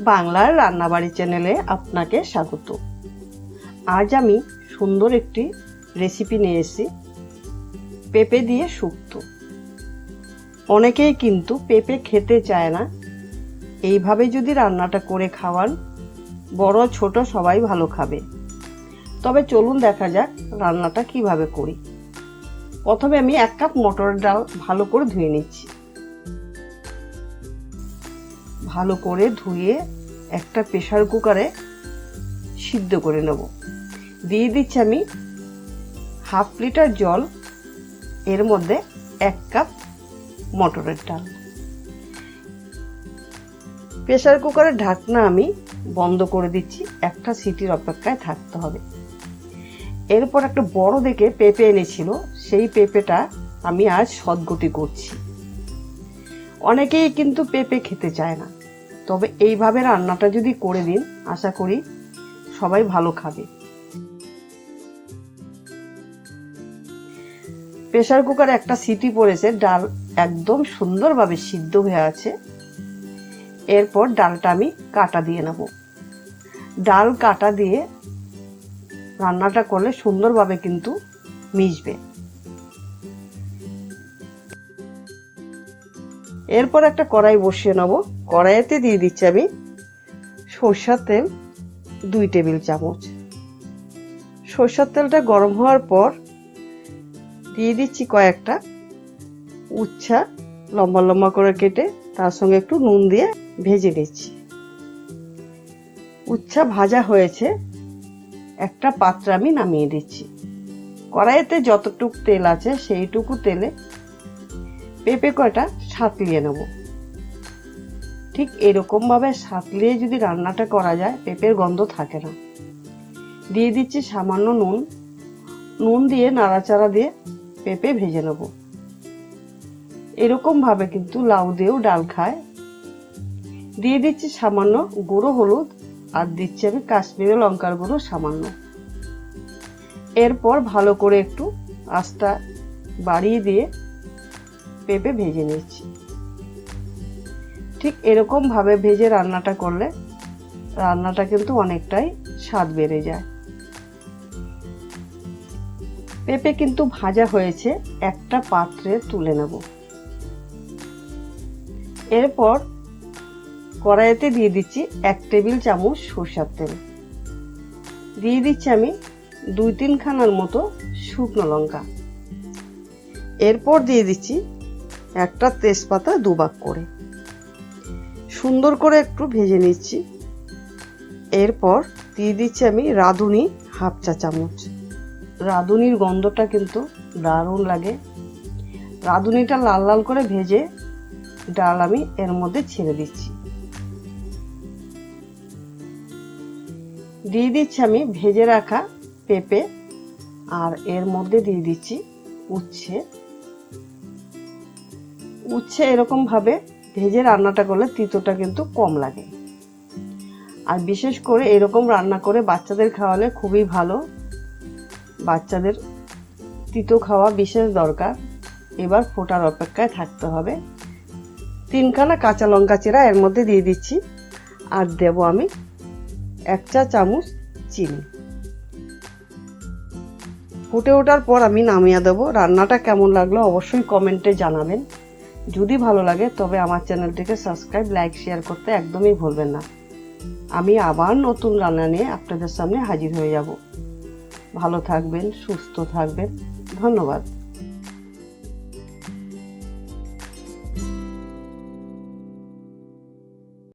বাংলার রান্নাবাড়ি চ্যানেলে আপনাকে স্বাগত। আজ আমি সুন্দর একটি রেসিপি নিয়ে এসেছি, পেঁপে দিয়ে শুক্তো। অনেকেই কিন্তু পেঁপে খেতে চায় না। এইভাবে যদি রান্নাটা করে খাওয়ান, বড় ছোট সবাই ভালো খাবে। তবে চলুন দেখা যাক রান্নাটা কীভাবে করি। প্রথমে আমি এক কাপ মটর ডাল ভালো করে ধুয়ে নিচ্ছি। ভালো করে ধুয়ে একটা প্রেশার কুকারে সিদ্ধ করে নেব। দিয়ে দিচ্ছি আমি হাফ লিটার জল, এর মধ্যে এক কাপ মটরের ডাল। প্রেশার কুকারের ঢাকনা আমি বন্ধ করে দিচ্ছি, একটা সিটির অপেক্ষায় থাকতে হবে। এরপর একটা বড় দেখে পেঁপে এনেছিল, সেই পেঁপেটা আমি আজ সদগতি করছি। অনেকেই কিন্তু পেঁপে খেতে চায় না। তবে এইভাবে রান্নাটা যদি করে দিন, আশা করি সবাই ভালো খাবে। প্রেশার কুকারে একটা সিটি পড়েছে, ডাল একদম সুন্দরভাবে সিদ্ধ হয়ে আছে। এরপর ডালটা আমি কাটা দিয়ে নেব। ডাল কাটা দিয়ে রান্নাটা করলে সুন্দরভাবে কিন্তু মিশবে। এরপর একটা কড়াই বসিয়ে নেব। কড়াইতে দিয়ে দিচ্ছি আমি সরষার তেল দুই টেবিল চামচ। সরষার তেলটা গরম হওয়ার পর দিয়ে দিচ্ছি কয়েকটা উচ্ছা লম্বা লম্বা করে কেটে তার সঙ্গে একটু নুন দিয়ে ভেজে নিচ্ছি। উচ্ছা ভাজা হয়েছে, একটা পাত্র আমি নামিয়ে দিচ্ছি। কড়াইতে যতটুক তেল আছে সেইটুকু তেলে পেঁপে কয়টা সাঁতলিয়ে নেব। ঠিক এরকম ভাবে সাঁতলিয়ে যদি রান্নাটা করা যায়, পেঁপের গন্ধ থাকে না। দিয়ে দিচ্ছি সামান্য নুন। নুন দিয়ে নাড়াচাড়া দিয়ে পেঁপে ভেজে নেব। এরকম ভাবে কিন্তু লাউ দিয়েও ডাল খায়। দিয়ে দিচ্ছি সামান্য গুঁড়ো হলুদ আর দিচ্ছি আমি কাশ্মীরি লঙ্কার গুঁড়ো সামান্য। এরপর ভালো করে একটু আস্তা বাড়িয়ে দিয়ে পেঁপে ভেজে নিচ্ছি। ঠিক এরকম ভাবে ভেজে রান্নাটা করলে রান্নাটা কিন্তু অনেকটাই স্বাদ বেড়ে যায়। পেঁপে কিন্তু ভাজা হয়েছে, একটা পাত্রে তুলে নেব। এরপর কড়াইতে দিয়ে দিচ্ছি এক টেবিল চামচ সরষার তেল। দিয়ে দিচ্ছি আমি দুই তিন খানার মতো শুকনো লঙ্কা। এরপর দিয়ে দিচ্ছি একটা তেজপাতা দুবাক করে। সুন্দর করে একটু ভেজে নিচ্ছি। এরপর দিয়ে দিচ্ছি আমি রাঁধুনি হাফ চা চামচ। রাঁধুনির গন্ধটা কিন্তু দারুণ লাগে। রাঁধুনিটা লাল লাল করে ভেজে ডাল আমি এর মধ্যে ছেড়ে দিচ্ছি। দিয়ে দিচ্ছি আমি ভেজে রাখা পেঁপে আর এর মধ্যে দিয়ে দিচ্ছি উচ্ছে। উচ্ছে এরকম ভাবে ভেজে রান্নাটা করলে তিতোটা কিন্তু কম লাগে। আর বিশেষ করে এরকম রান্না করে বাচ্চাদের খাওয়ালে খুবই ভালো। বাচ্চাদের তিতো খাওয়া বিশেষ দরকার। এবার ফোটার অপেক্ষায় থাকতে হবে। তিনখানা কাঁচা লঙ্কা চেরা এর মধ্যে দিয়ে দিচ্ছি। আর দেব আমি এক চা চামচ চিনি। ফুটে ওঠার পর আমি নামিয়ে দেবো। রান্নাটা কেমন লাগল অবশ্যই কমেন্টে জানাবেন। যদি ভালো লাগে, তবে আমার চ্যানেলটিকে সাবস্ক্রাইব, লাইক, শেয়ার করতে একদমই ভুলবেন না। আমি আবার নতুন রান্না নিয়ে আপনাদের সামনে হাজির হয়ে যাব। ভালো থাকবেন, সুস্থ থাকবেন। ধন্যবাদ।